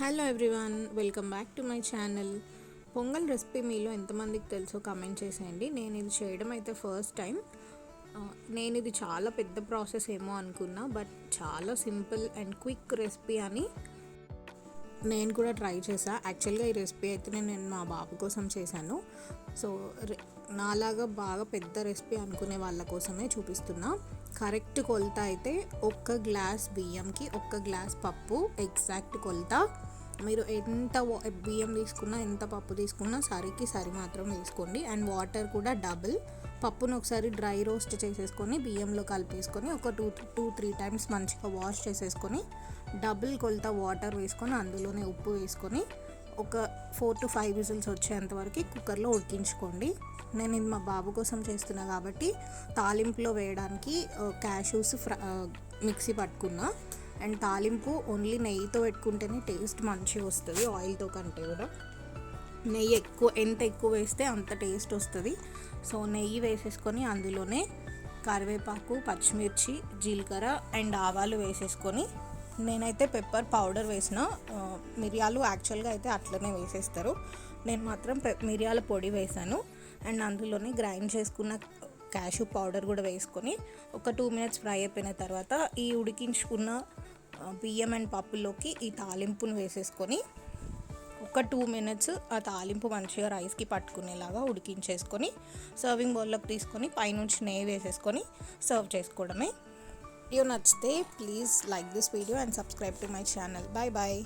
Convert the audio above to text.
Hello everyone welcome back to my channel. Pongal recipe మీలో ఎంతమందికి తెలుసో కమెంట్ చేసేయండి. నేను ఇది చేయడం అయితే ఫస్ట్ టైం. నేను ఇది చాలా పెద్ద ప్రాసెస్ ఏమో అనుకున్నా బట్ చాలా సింపుల్ అండ్ క్విక్ రెసిపీ అని నేను కూడా ట్రై చేసా. యాక్చువల్గా ఈ రెసిపీ అయితే నేను మా బాబు కోసం చేశాను. సో నాలాగా బాగా పెద్ద రెసిపీ అనుకునే వాళ్ళ కోసమే చూపిస్తున్నా. కరెక్ట్ కొలత అయితే ఒక్క గ్లాస్ బియ్యంకి ఒక్క గ్లాస్ పప్పు ఎగ్జాక్ట్ కొలత మీరు ఎంత వా- బియ్యం తీసుకున్నా ఎంత పప్పు తీసుకున్నా సరికి సరి మాత్రం తీసుకోండి అండ్ వాటర్ కూడా డబుల్. పప్పును ఒకసారి డ్రై రోస్ట్ చేసేసుకొని బియ్యంలో కలిపేసుకొని ఒక టూ టూ త్రీ టైమ్స్ మంచిగా వాష్ చేసేసుకొని డబుల్ కొలత వాటర్ వేసుకొని అందులోనే ఉప్పు వేసుకొని ఒక ఫోర్ టు ఫైవ్ విజిల్స్ వచ్చేంత వరకు కుక్కర్లో ఉడికించుకోండి. నేను ఇది మా బాబు కోసం చేస్తున్నా కాబట్టి తాలింపులో వేయడానికి క్యాషూస్ ఫ్ర మిక్సీ పట్టుకున్నా. అండ్ తాలింపు ఓన్లీ నెయ్యితో పెట్టుకుంటేనే టేస్ట్ మంచిగా వస్తుంది ఆయిల్తో కంటే కూడా. నెయ్యి ఎక్కువ ఎంత ఎక్కువ వేస్తే అంత టేస్ట్ వస్తుంది. సో నెయ్యి వేసేసుకొని అందులోనే కరివేపాకు పచ్చిమిర్చి జీలకర్ర అండ్ ఆవాలు వేసేసుకొని నేనైతే పెప్పర్ పౌడర్ వేసిన మిరియాలు యాక్చువల్గా అయితే అట్లనే వేసేస్తారు. నేను మాత్రం పె మిరియాల పొడి వేసాను. అండ్ అందులోనే గ్రైండ్ చేసుకున్న క్యాషు పౌడర్ కూడా వేసుకొని ఒక టూ మినిట్స్ ఫ్రై అయిపోయిన తర్వాత ఈ ఉడికించుకున్న బియ్యం అండ్ పప్పులోకి ఈ తాలింపును వేసేసుకొని ఒక టూ మినిట్స్ ఆ తాలింపు మంచిగా రైస్కి పట్టుకునేలాగా ఉడికించేసుకొని సర్వింగ్ బౌల్లోకి తీసుకొని పైనుంచి నెయ్యి వేసేసుకొని సర్వ్ చేసుకోవడమే. వీడియో నచ్చితే please like this video and subscribe to my channel. Bye bye.